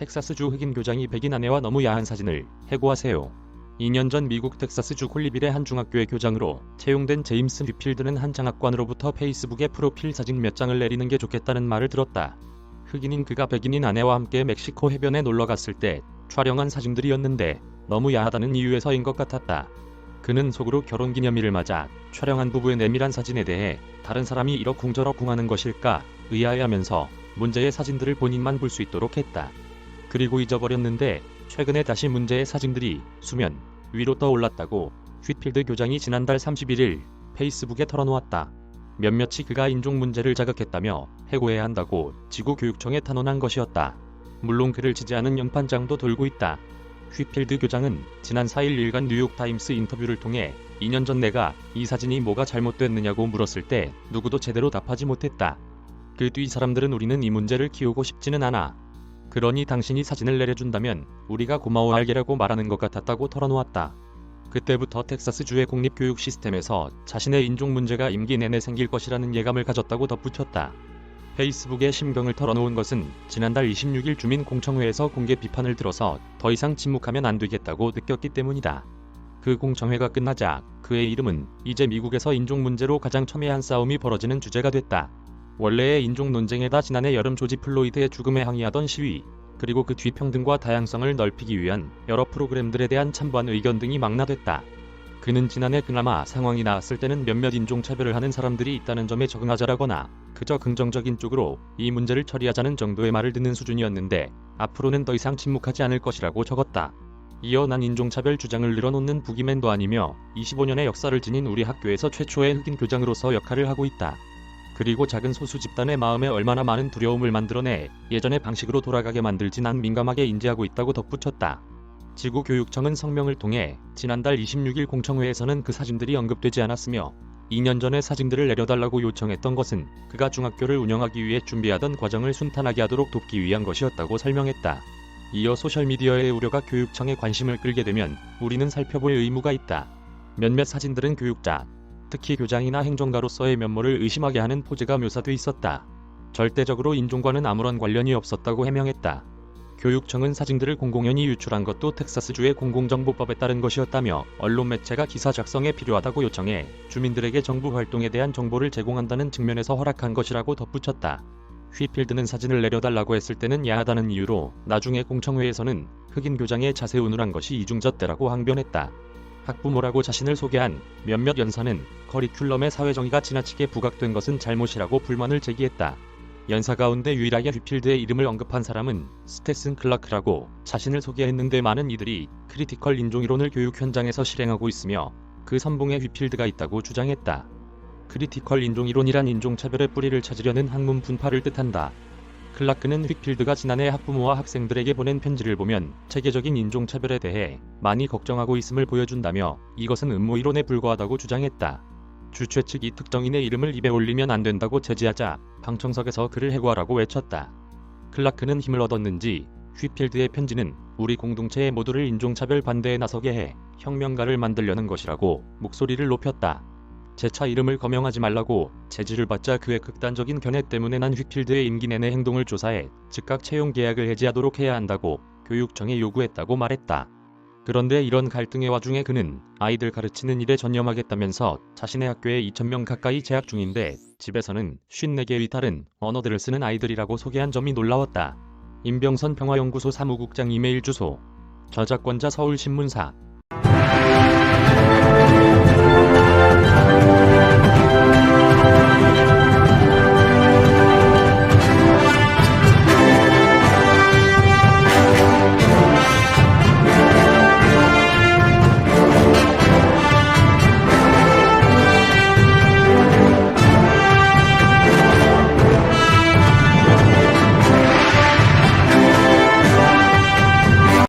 텍사스주 흑인 교장이 백인 아내와 너무 야한 사진을 해고하세요. 2년 전 미국 텍사스주 콜리빌의 한 중학교의 교장으로 채용된 제임스 휘필드는 한 장학관으로부터 페이스북에 프로필 사진 몇 장을 내리는 게 좋겠다는 말을 들었다. 흑인인 그가 백인인 아내와 함께 멕시코 해변에 놀러 갔을 때 촬영한 사진들이었는데 너무 야하다는 이유에서인 것 같았다. 그는 속으로 결혼기념일을 맞아 촬영한 부부의 내밀한 사진에 대해 다른 사람이 이러쿵저러쿵 하는 것일까 의아해하면서 문제의 사진들을 본인만 볼 수 있도록 했다. 그리고 잊어버렸는데 최근에 다시 문제의 사진들이 수면 위로 떠올랐다고 휘필드 교장이 지난달 31일 페이스북에 털어놓았다. 몇몇이 그가 인종 문제를 자극했다며 해고해야 한다고 지구교육청에 탄원한 것이었다. 물론 그를 지지하는 연판장도 돌고 있다. 휘필드 교장은 지난 4일 일간 뉴욕타임스 인터뷰를 통해 2년 전 내가 이 사진이 뭐가 잘못됐느냐고 물었을 때 누구도 제대로 답하지 못했다. 그 뒤 사람들은 우리는 이 문제를 키우고 싶지는 않아. 그러니 당신이 사진을 내려준다면 우리가 고마워할게라고 말하는 것 같았다고 털어놓았다. 그때부터 텍사스주의 공립교육 시스템에서 자신의 인종 문제가 임기 내내 생길 것이라는 예감을 가졌다고 덧붙였다. 페이스북에 심경을 털어놓은 것은 지난달 26일 주민 공청회에서 공개 비판을 들어서 더 이상 침묵하면 안 되겠다고 느꼈기 때문이다. 그 공청회가 끝나자 그의 이름은 이제 미국에서 인종 문제로 가장 첨예한 싸움이 벌어지는 주제가 됐다. 원래의 인종 논쟁에다 지난해 여름 조지 플로이드의 죽음에 항의하던 시위, 그리고 그 뒤 평등과 다양성을 넓히기 위한 여러 프로그램들에 대한 찬반 의견 등이 망라됐다. 그는 지난해 그나마 상황이 나았을 때는 몇몇 인종차별을 하는 사람들이 있다는 점에 적응하자라거나 그저 긍정적인 쪽으로 이 문제를 처리하자는 정도의 말을 듣는 수준이었는데 앞으로는 더 이상 침묵하지 않을 것이라고 적었다. 이어 난 인종차별 주장을 늘어놓는 부기맨도 아니며 25년의 역사를 지닌 우리 학교에서 최초의 흑인 교장으로서 역할을 하고 있다. 그리고 작은 소수 집단의 마음에 얼마나 많은 두려움을 만들어내 예전의 방식으로 돌아가게 만들지 난 민감하게 인지하고 있다고 덧붙였다. 지구교육청은 성명을 통해 지난달 26일 공청회에서는 그 사진들이 언급되지 않았으며 2년 전에 사진들을 내려달라고 요청했던 것은 그가 중학교를 운영하기 위해 준비하던 과정을 순탄하게 하도록 돕기 위한 것이었다고 설명했다. 이어 소셜미디어의 우려가 교육청의 관심을 끌게 되면 우리는 살펴볼 의무가 있다. 몇몇 사진들은 교육자, 특히 교장이나 행정가로서의 면모를 의심하게 하는 포즈가 묘사돼 있었다. 절대적으로 인종과는 아무런 관련이 없었다고 해명했다. 교육청은 사진들을 공공연히 유출한 것도 텍사스주의 공공정보법에 따른 것이었다며 언론 매체가 기사 작성에 필요하다고 요청해 주민들에게 정부 활동에 대한 정보를 제공한다는 측면에서 허락한 것이라고 덧붙였다. 휘필드는 사진을 내려달라고 했을 때는 야하다는 이유로 나중에 공청회에서는 흑인 교장의 자세 운운한 것이 이중잣대라고 항변했다. 학부모라고 자신을 소개한 몇몇 연사는 커리큘럼의 사회정의가 지나치게 부각된 것은 잘못이라고 불만을 제기했다. 연사 가운데 유일하게 휘필드의 이름을 언급한 사람은 스테슨 클라크라고 자신을 소개했는데 많은 이들이 크리티컬 인종이론을 교육 현장에서 실행하고 있으며 그 선봉에 휘필드가 있다고 주장했다. 크리티컬 인종이론이란 인종차별의 뿌리를 찾으려는 학문 분파를 뜻한다. 클라크는 휘필드가 지난해 학부모와 학생들에게 보낸 편지를 보면 체계적인 인종차별에 대해 많이 걱정하고 있음을 보여준다며 이것은 음모이론에 불과하다고 주장했다. 주최 측이 특정인의 이름을 입에 올리면 안 된다고 제지하자 방청석에서 그를 해고하라고 외쳤다. 클라크는 힘을 얻었는지 휘필드의 편지는 우리 공동체의 모두를 인종차별 반대에 나서게 해 혁명가를 만들려는 것이라고 목소리를 높였다. 재차 이름을 거명하지 말라고 제지를 받자 그의 극단적인 견해 때문에 난 휘필드의 임기 내내 행동을 조사해 즉각 채용 계약을 해지하도록 해야 한다고 교육청에 요구했다고 말했다. 그런데 이런 갈등의 와중에 그는 아이들 가르치는 일에 전념하겠다면서 자신의 학교에 2,000명 가까이 재학 중인데 집에서는 54개의 다른 언어들을 쓰는 아이들이라고 소개한 점이 놀라웠다. 임병선 평화연구소 사무국장 이메일 주소 저작권자 서울신문사